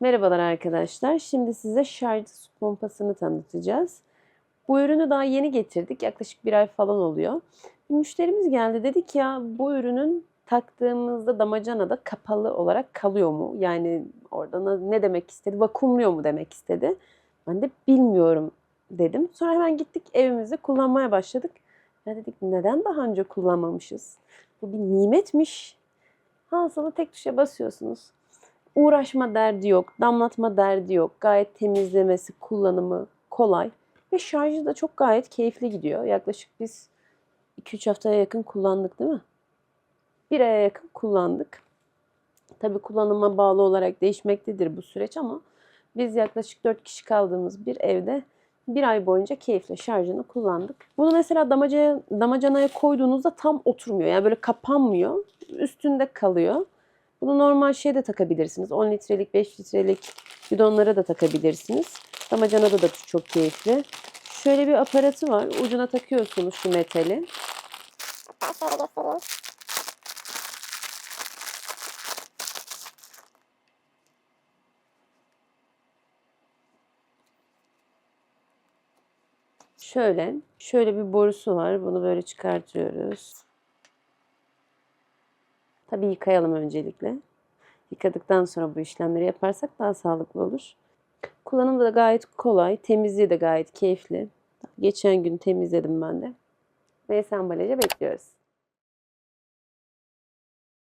Merhabalar arkadaşlar. Şimdi size şarjlı su pompasını tanıtacağız. Bu ürünü daha yeni getirdik. Yaklaşık bir ay falan oluyor. Bir müşterimiz geldi. Dedik ya bu ürünün taktığımızda damacanada kapalı olarak kalıyor mu? Yani orada ne demek istedi? Vakumluyor mu demek istedi. Ben de bilmiyorum dedim. Sonra hemen gittik evimizde kullanmaya başladık. Ya dedik neden daha önce kullanmamışız? Bu bir nimetmiş. Hasılı tek tuşa basıyorsunuz. Uğraşma derdi yok, damlatma derdi yok. Gayet temizlemesi, kullanımı kolay. Ve şarjı da çok gayet keyifli gidiyor. Yaklaşık biz 2-3 haftaya yakın kullandık değil mi? Bir aya yakın kullandık. Tabii kullanıma bağlı olarak değişmektedir bu süreç ama biz yaklaşık 4 kişi kaldığımız bir evde bir ay boyunca keyifle şarjını kullandık. Bunu mesela damacanaya, damacanaya koyduğunuzda tam oturmuyor. Yani böyle kapanmıyor. Üstünde kalıyor. Bunu normal şeye de takabilirsiniz. 10 litrelik, 5 litrelik bidonlara da takabilirsiniz. Damacanada da çok keyifli. Şöyle bir aparatı var. Ucuna takıyorsunuz şu metali. Şöyle. Şöyle, şöyle bir borusu var. Bunu böyle çıkartıyoruz. Tabii yıkayalım öncelikle. Yıkadıktan sonra bu işlemleri yaparsak daha sağlıklı olur. Kullanımı da gayet kolay. Temizliği de gayet keyifli. Geçen gün temizledim ben de. Neyse ambalaja bekliyoruz.